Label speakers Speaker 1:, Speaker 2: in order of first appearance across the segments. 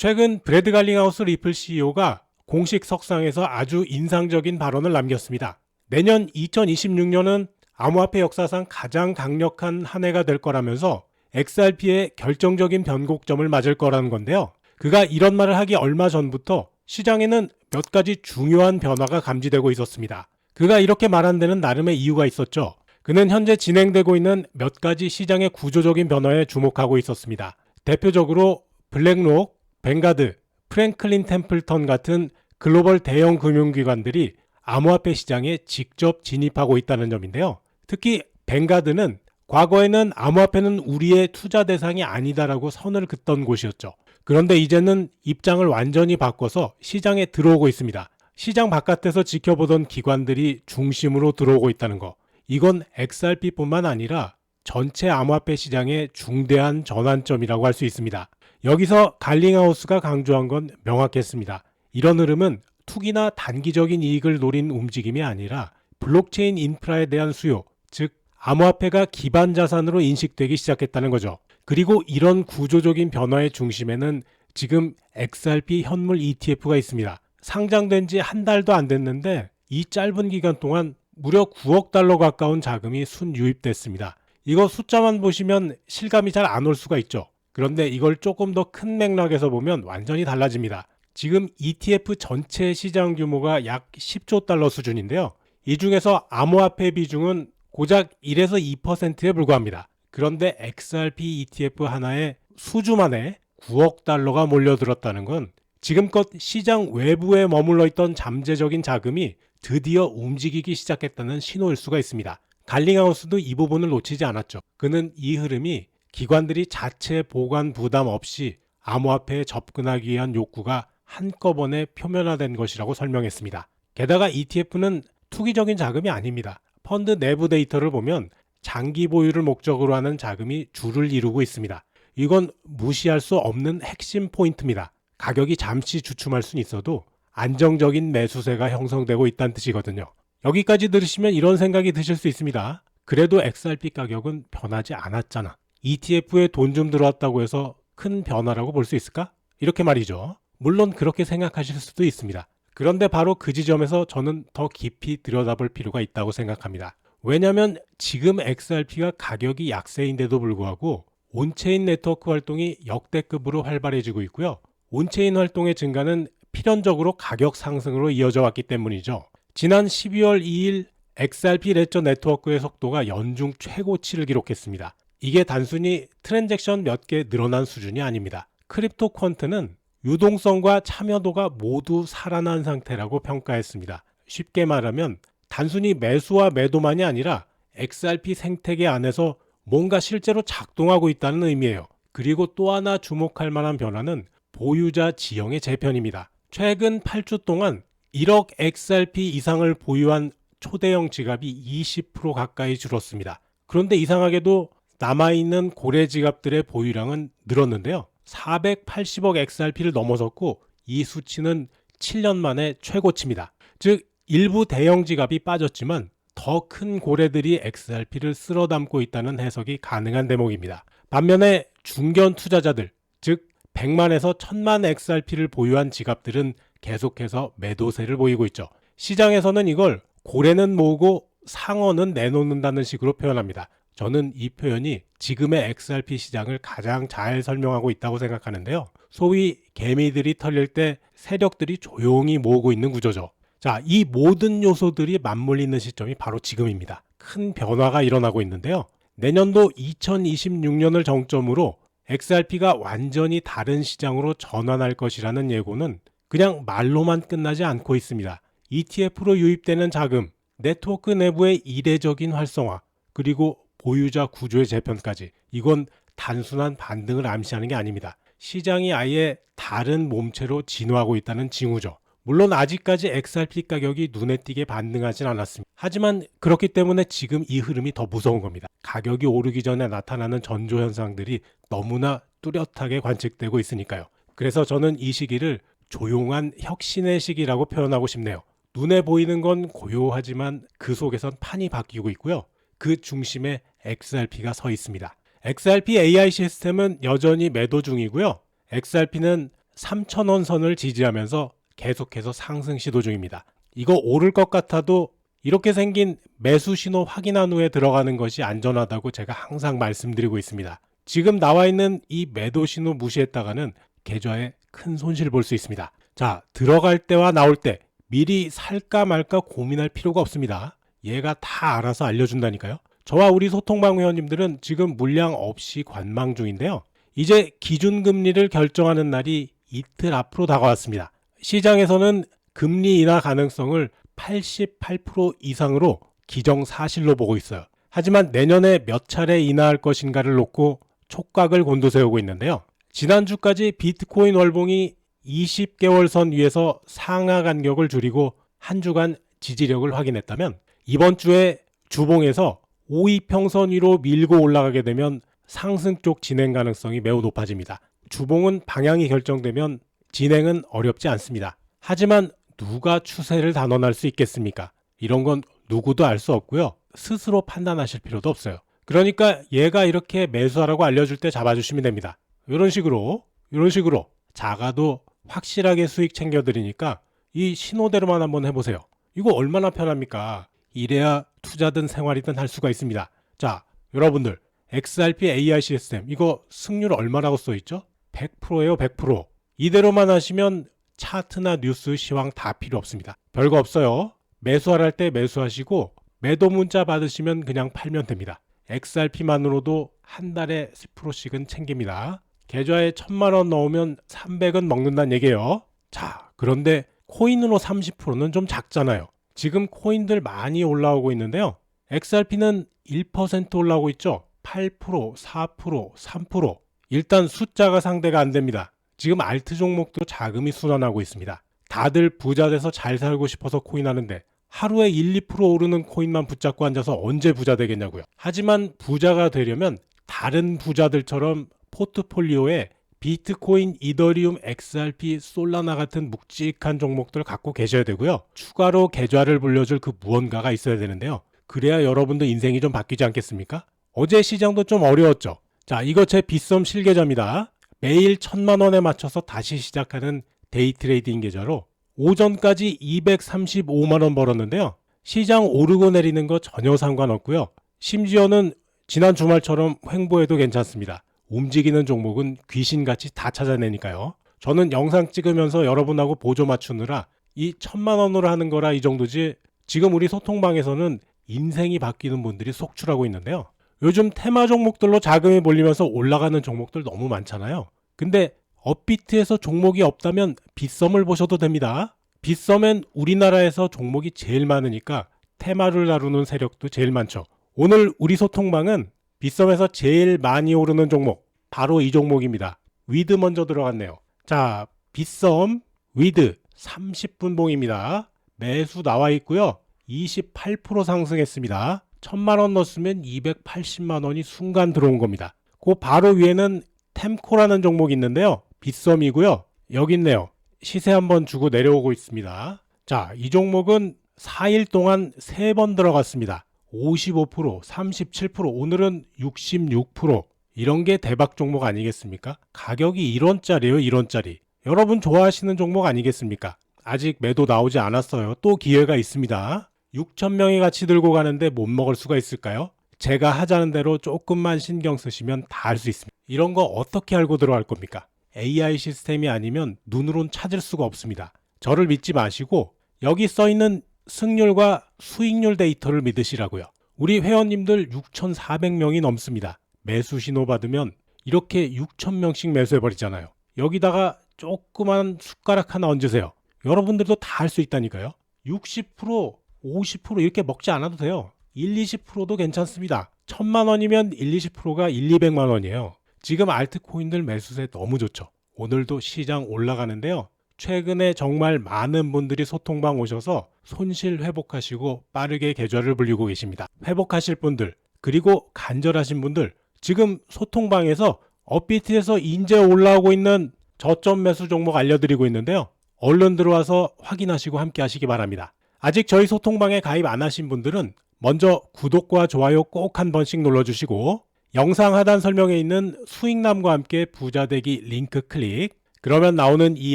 Speaker 1: 최근 브래드 갈링하우스 리플 CEO가 공식 석상에서 아주 인상적인 발언을 남겼습니다. 내년 2026년은 암호화폐 역사상 가장 강력한 한 해가 될 거라면서 XRP의 결정적인 변곡점을 맞을 거라는 건데요. 그가 이런 말을 하기 얼마 전부터 시장에는 몇 가지 중요한 변화가 감지되고 있었습니다. 그가 이렇게 말한 데는 나름의 이유가 있었죠. 그는 현재 진행되고 있는 몇 가지 시장의 구조적인 변화에 주목하고 있었습니다. 대표적으로 블랙록, 뱅가드, 프랭클린 템플턴 같은 글로벌 대형 금융기관들이 암호화폐 시장에 직접 진입하고 있다는 점인데요. 특히 뱅가드는 과거에는 암호화폐는 우리의 투자 대상이 아니다라고 선을 긋던 곳이었죠. 그런데 이제는 입장을 완전히 바꿔서 시장에 들어오고 있습니다. 시장 바깥에서 지켜보던 기관들이 중심으로 들어오고 있다는 거. 이건 XRP뿐만 아니라 전체 암호화폐 시장의 중대한 전환점이라고 할 수 있습니다. 여기서 갈링하우스가 강조한 건 명확했습니다. 이런 흐름은 투기나 단기적인 이익을 노린 움직임이 아니라 블록체인 인프라에 대한 수요, 즉 암호화폐가 기반 자산으로 인식되기 시작했다는 거죠. 그리고 이런 구조적인 변화의 중심에는 지금 XRP 현물 ETF가 있습니다. 상장된 지 한 달도 안 됐는데 이 짧은 기간 동안 무려 9억 달러 가까운 자금이 순 유입됐습니다. 이거 숫자만 보시면 실감이 잘 안 올 수가 있죠. 그런데 이걸 조금 더 큰 맥락에서 보면 완전히 달라집니다. 지금 ETF 전체 시장 규모가 약 10조 달러 수준인데요. 이 중에서 암호화폐 비중은 고작 1에서 2%에 불과합니다. 그런데 XRP ETF 하나에 수주 만에 9억 달러가 몰려들었다는 건 지금껏 시장 외부에 머물러 있던 잠재적인 자금이 드디어 움직이기 시작했다는 신호일 수가 있습니다. 갈링하우스도 이 부분을 놓치지 않았죠. 그는 이 흐름이 기관들이 자체 보관 부담 없이 암호화폐에 접근하기 위한 욕구가 한꺼번에 표면화된 것이라고 설명했습니다. 게다가 ETF는 투기적인 자금이 아닙니다. 펀드 내부 데이터를 보면 장기 보유를 목적으로 하는 자금이 주를 이루고 있습니다. 이건 무시할 수 없는 핵심 포인트입니다. 가격이 잠시 주춤할 수는 있어도 안정적인 매수세가 형성되고 있다는 뜻이거든요. 여기까지 들으시면 이런 생각이 드실 수 있습니다. 그래도 XRP 가격은 변하지 않았잖아. ETF에 돈 좀 들어왔다고 해서 큰 변화라고 볼 수 있을까? 이렇게 말이죠. 물론 그렇게 생각하실 수도 있습니다. 그런데 바로 그 지점에서 저는 더 깊이 들여다볼 필요가 있다고 생각합니다. 왜냐하면 지금 XRP가 가격이 약세인데도 불구하고 온체인 네트워크 활동이 역대급으로 활발해지고 있고요. 온체인 활동의 증가는 필연적으로 가격 상승으로 이어져 왔기 때문이죠. 지난 12월 2일 XRP 레저 네트워크의 속도가 연중 최고치를 기록했습니다. 이게 단순히 트랜잭션 몇 개 늘어난 수준이 아닙니다. 크립토 퀀트는 유동성과 참여도가 모두 살아난 상태라고 평가했습니다. 쉽게 말하면 단순히 매수와 매도만이 아니라 XRP 생태계 안에서 뭔가 실제로 작동하고 있다는 의미예요. 그리고 또 하나 주목할 만한 변화는 보유자 지형의 재편입니다. 최근 8주 동안 1억 XRP 이상을 보유한 초대형 지갑이 20% 가까이 줄었습니다. 그런데 이상하게도 남아있는 고래 지갑들의 보유량은 늘었는데요. 480억 XRP를 넘어섰고 이 수치는 7년 만에 최고치입니다. 즉 일부 대형 지갑이 빠졌지만 더 큰 고래들이 XRP를 쓸어 담고 있다는 해석이 가능한 대목입니다. 반면에 중견 투자자들, 즉 100만에서 1000만 XRP를 보유한 지갑들은 계속해서 매도세를 보이고 있죠. 시장에서는 이걸 고래는 모으고 상어는 내놓는다는 식으로 표현합니다. 저는 이 표현이 지금의 XRP 시장을 가장 잘 설명하고 있다고 생각하는데요. 소위 개미들이 털릴 때 세력들이 조용히 모으고 있는 구조죠. 자, 이 모든 요소들이 맞물리는 시점이 바로 지금입니다. 큰 변화가 일어나고 있는데요. 내년도 2026년을 정점으로 XRP가 완전히 다른 시장으로 전환할 것이라는 예고는 그냥 말로만 끝나지 않고 있습니다. ETF로 유입되는 자금, 네트워크 내부의 이례적인 활성화, 그리고 보유자 구조의 재편까지 이건 단순한 반등을 암시하는 게 아닙니다. 시장이 아예 다른 몸체로 진화하고 있다는 징후죠. 물론 아직까지 XRP 가격이 눈에 띄게 반등하진 않았습니다. 하지만 그렇기 때문에 지금 이 흐름이 더 무서운 겁니다. 가격이 오르기 전에 나타나는 전조 현상들이 너무나 뚜렷하게 관측되고 있으니까요. 그래서 저는 이 시기를 조용한 혁신의 시기라고 표현하고 싶네요. 눈에 보이는 건 고요하지만 그 속에선 판이 바뀌고 있고요. 그 중심에 XRP가 서 있습니다. XRP AI 시스템은 여전히 매도 중이고요. XRP는 3,000원 선을 지지하면서 계속해서 상승 시도 중입니다. 이거 오를 것 같아도 이렇게 생긴 매수 신호 확인한 후에 들어가는 것이 안전하다고 제가 항상 말씀드리고 있습니다. 지금 나와 있는 이 매도 신호 무시했다가는 계좌에 큰 손실 볼 수 있습니다. 자, 들어갈 때와 나올 때 미리 살까 말까 고민할 필요가 없습니다. 얘가 다 알아서 알려준다니까요. 저와 우리 소통방 회원님들은 지금 물량 없이 관망 중인데요. 이제 기준금리를 결정하는 날이 이틀 앞으로 다가왔습니다. 시장에서는 금리 인하 가능성을 88% 이상으로 기정사실로 보고 있어요. 하지만 내년에 몇 차례 인하할 것인가를 놓고 촉각을 곤두세우고 있는데요. 지난주까지 비트코인 월봉이 20개월 선 위에서 상하 간격을 줄이고 한 주간 지지력을 확인했다면 이번 주에 주봉에서 5위 평선 위로 밀고 올라가게 되면 상승 쪽 진행 가능성이 매우 높아집니다. 주봉은 방향이 결정되면 진행은 어렵지 않습니다. 하지만 누가 추세를 단언할 수 있겠습니까? 이런 건 누구도 알 수 없고요. 스스로 판단하실 필요도 없어요. 그러니까 얘가 이렇게 매수하라고 알려줄 때 잡아주시면 됩니다. 이런 식으로, 이런 식으로 작아도 확실하게 수익 챙겨드리니까 이 신호대로만 한번 해보세요. 이거 얼마나 편합니까? 이래야 투자든 생활이든 할 수가 있습니다. 자, 여러분들 XRP AI 시스템 이거 승률 얼마라고 써 있죠? 100%예요, 100%. 이대로만 하시면 차트나 뉴스 시황 다 필요 없습니다. 별거 없어요. 매수할 때 매수하시고 매도 문자 받으시면 그냥 팔면 됩니다. XRP만으로도 한 달에 10%씩은 챙깁니다. 계좌에 천만 원 넣으면 300은 먹는다는 얘기예요. 자, 그런데 코인으로 30%는 좀 작잖아요. 지금 코인들 많이 올라오고 있는데요. XRP는 1% 올라오고 있죠. 8%, 4%, 3%. 일단 숫자가 상대가 안 됩니다. 지금 알트 종목도 자금이 순환하고 있습니다. 다들 부자 돼서 잘 살고 싶어서 코인 하는데 하루에 1, 2% 오르는 코인만 붙잡고 앉아서 언제 부자 되겠냐고요. 하지만 부자가 되려면 다른 부자들처럼 포트폴리오에 비트코인, 이더리움, XRP, 솔라나 같은 묵직한 종목들 갖고 계셔야 되고요. 추가로 계좌를 불려줄 그 무언가가 있어야 되는데요. 그래야 여러분도 인생이 좀 바뀌지 않겠습니까? 어제 시장도 좀 어려웠죠. 자, 이거 제 빗썸 실계좌입니다. 매일 천만 원에 맞춰서 다시 시작하는 데이 트레이딩 계좌로 오전까지 235만 원 벌었는데요. 시장 오르고 내리는 거 전혀 상관없고요. 심지어는 지난 주말처럼 횡보해도 괜찮습니다. 움직이는 종목은 귀신같이 다 찾아내니까요. 저는 영상 찍으면서 여러분하고 보조 맞추느라 이 천만 원으로 하는 거라 이 정도지 지금 우리 소통방에서는 인생이 바뀌는 분들이 속출하고 있는데요. 요즘 테마 종목들로 자금이 몰리면서 올라가는 종목들 너무 많잖아요. 근데 업비트에서 종목이 없다면 빗썸을 보셔도 됩니다. 빗썸엔 우리나라에서 종목이 제일 많으니까 테마를 다루는 세력도 제일 많죠. 오늘 우리 소통방은 빗썸에서 제일 많이 오르는 종목 바로 이 종목입니다. 위드 먼저 들어갔네요. 자, 빗썸 위드 30분 봉입니다. 매수 나와 있고요. 28% 상승했습니다. 1000만 원 넣었으면 280만 원이 순간 들어온 겁니다. 그 바로 위에는 템코라는 종목이 있는데요. 빗썸이고요. 여기 있네요. 시세 한번 주고 내려오고 있습니다. 자, 이 종목은 4일 동안 3번 들어갔습니다. 55%, 37%, 오늘은 66%. 이런 게 대박 종목 아니겠습니까? 가격이 1원짜리예요, 1원짜리. 여러분 좋아하시는 종목 아니겠습니까? 아직 매도 나오지 않았어요. 또 기회가 있습니다. 6천 명이 같이 들고 가는데 못 먹을 수가 있을까요? 제가 하자는 대로 조금만 신경 쓰시면 다 할 수 있습니다. 이런 거 어떻게 알고 들어갈 겁니까? AI 시스템이 아니면 눈으론 찾을 수가 없습니다. 저를 믿지 마시고 여기 써 있는 승률과 수익률 데이터를 믿으시라고요. 우리 회원님들 6,400명이 넘습니다. 매수 신호 받으면 이렇게 6,000명씩 매수해 버리잖아요. 여기다가 조그만 숟가락 하나 얹으세요. 여러분들도 다 할 수 있다니까요. 60%, 50% 이렇게 먹지 않아도 돼요. 1, 20%도 괜찮습니다. 1000만 원이면 1, 20%가 1, 200만 원이에요. 지금 알트코인들 매수세 너무 좋죠. 오늘도 시장 올라가는데요. 최근에 정말 많은 분들이 소통방 오셔서 손실 회복하시고 빠르게 계좌를 불리고 계십니다. 회복하실 분들, 그리고 간절하신 분들, 지금 소통방에서 업비트에서 인제 올라오고 있는 저점 매수 종목 알려드리고 있는데요. 얼른 들어와서 확인하시고 함께 하시기 바랍니다. 아직 저희 소통방에 가입 안 하신 분들은 먼저 구독과 좋아요 꼭 한 번씩 눌러주시고 영상 하단 설명에 있는 수익남과 함께 부자되기 링크 클릭 그러면 나오는 이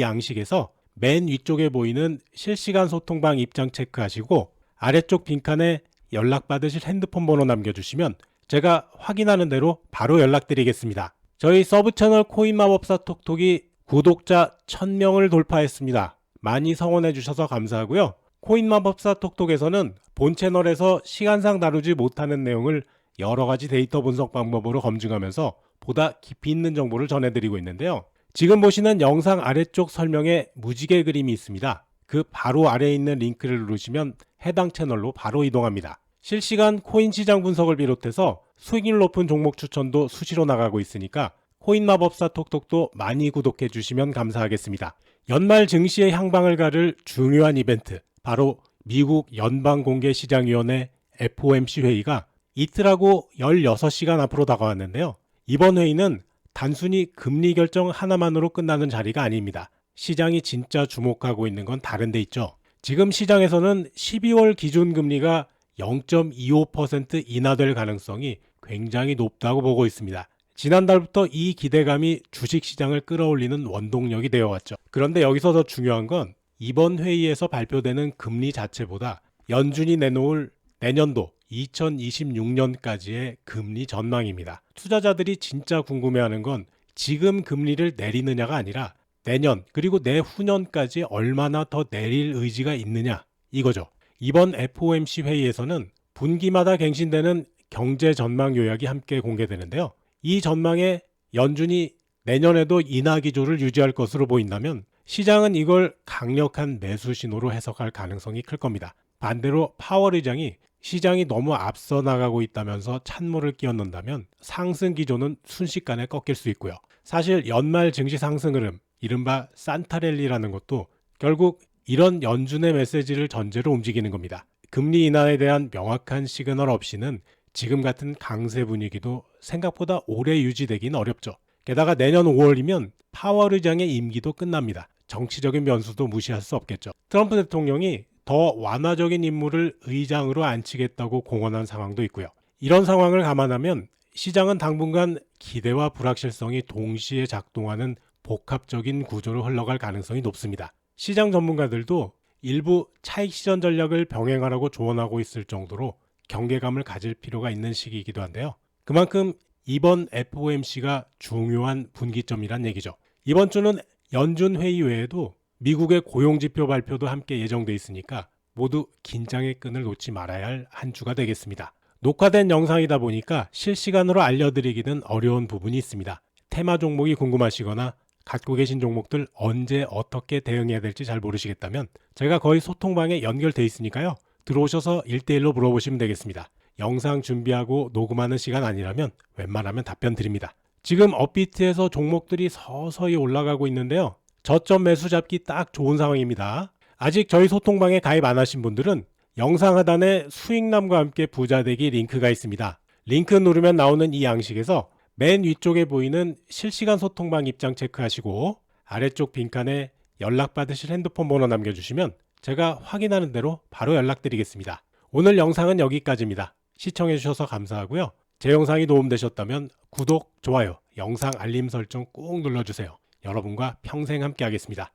Speaker 1: 양식에서 맨 위쪽에 보이는 실시간 소통방 입장 체크하시고 아래쪽 빈칸에 연락받으실 핸드폰 번호 남겨주시면 제가 확인하는 대로 바로 연락드리겠습니다. 저희 서브 채널 코인마법사 톡톡이 구독자 1000명을 돌파했습니다. 많이 성원해 주셔서 감사하고요. 코인마법사 톡톡에서는 본 채널에서 시간상 다루지 못하는 내용을 여러 가지 데이터 분석 방법으로 검증하면서 보다 깊이 있는 정보를 전해드리고 있는데요. 지금 보시는 영상 아래쪽 설명에 무지개 그림이 있습니다. 그 바로 아래에 있는 링크를 누르시면 해당 채널로 바로 이동합니다. 실시간 코인 시장 분석을 비롯해서 수익률 높은 종목 추천도 수시로 나가고 있으니까 코인 마법사 톡톡도 많이 구독해 주시면 감사하겠습니다. 연말 증시의 향방을 가를 중요한 이벤트, 바로 미국 연방공개시장위원회 FOMC 회의가 이틀하고 16시간 앞으로 다가왔는데요. 이번 회의는 단순히 금리 결정 하나만으로 끝나는 자리가 아닙니다. 시장이 진짜 주목하고 있는 건 다른 데 있죠. 지금 시장에서는 12월 기준 금리가 0.25% 인하될 가능성이 굉장히 높다고 보고 있습니다. 지난달부터 이 기대감이 주식 시장을 끌어올리는 원동력이 되어 왔죠. 그런데 여기서 더 중요한 건 이번 회의에서 발표되는 금리 자체보다 연준이 내놓을 내년도 2026년까지의 금리 전망입니다. 투자자들이 진짜 궁금해하는 건 지금 금리를 내리느냐가 아니라 내년 그리고 내후년까지 얼마나 더 내릴 의지가 있느냐 이거죠. 이번 FOMC 회의에서는 분기마다 갱신되는 경제 전망 요약이 함께 공개되는데요. 이 전망에 연준이 내년에도 인하 기조를 유지할 것으로 보인다면 시장은 이걸 강력한 매수 신호로 해석할 가능성이 클 겁니다. 반대로 파월 의장이 시장이 너무 앞서 나가고 있다면서 찬물을 끼얹는다면 상승 기조는 순식간에 꺾일 수 있고요. 사실 연말 증시 상승 흐름, 이른바 산타랠리라는 것도 결국 이런 연준의 메시지를 전제로 움직이는 겁니다. 금리 인하에 대한 명확한 시그널 없이는 지금 같은 강세 분위기도 생각보다 오래 유지되긴 어렵죠. 게다가 내년 5월이면 파월 의장의 임기도 끝납니다. 정치적인 변수도 무시할 수 없겠죠. 트럼프 대통령이 더 완화적인 인물을 의장으로 앉히겠다고 공언한 상황도 있고요. 이런 상황을 감안하면 시장은 당분간 기대와 불확실성이 동시에 작동하는 복합적인 구조로 흘러갈 가능성이 높습니다. 시장 전문가들도 일부 차익 실현 전략을 병행하라고 조언하고 있을 정도로 경계감을 가질 필요가 있는 시기이기도 한데요. 그만큼 이번 FOMC가 중요한 분기점이란 얘기죠. 이번 주는 연준 회의 외에도 미국의 고용 지표 발표도 함께 예정돼 있으니까 모두 긴장의 끈을 놓지 말아야 할 한 주가 되겠습니다. 녹화된 영상이다 보니까 실시간으로 알려드리기는 어려운 부분이 있습니다. 테마 종목이 궁금하시거나 갖고 계신 종목들 언제 어떻게 대응해야 될지 잘 모르시겠다면 제가 거의 소통방에 연결돼 있으니까요. 들어오셔서 1대1로 물어보시면 되겠습니다. 영상 준비하고 녹음하는 시간 아니라면 웬만하면 답변 드립니다. 지금 업비트에서 종목들이 서서히 올라가고 있는데요. 저점 매수 잡기 딱 좋은 상황입니다. 아직 저희 소통방에 가입 안 하신 분들은 영상 하단에 수익남과 함께 부자되기 링크가 있습니다. 링크 누르면 나오는 이 양식에서 맨 위쪽에 보이는 실시간 소통방 입장 체크하시고 아래쪽 빈칸에 연락받으실 핸드폰 번호 남겨주시면 제가 확인하는 대로 바로 연락드리겠습니다. 오늘 영상은 여기까지입니다. 시청해주셔서 감사하고요. 제 영상이 도움되셨다면 구독, 좋아요, 영상 알림 설정 꾹 눌러주세요. 여러분과 평생 함께 하겠습니다.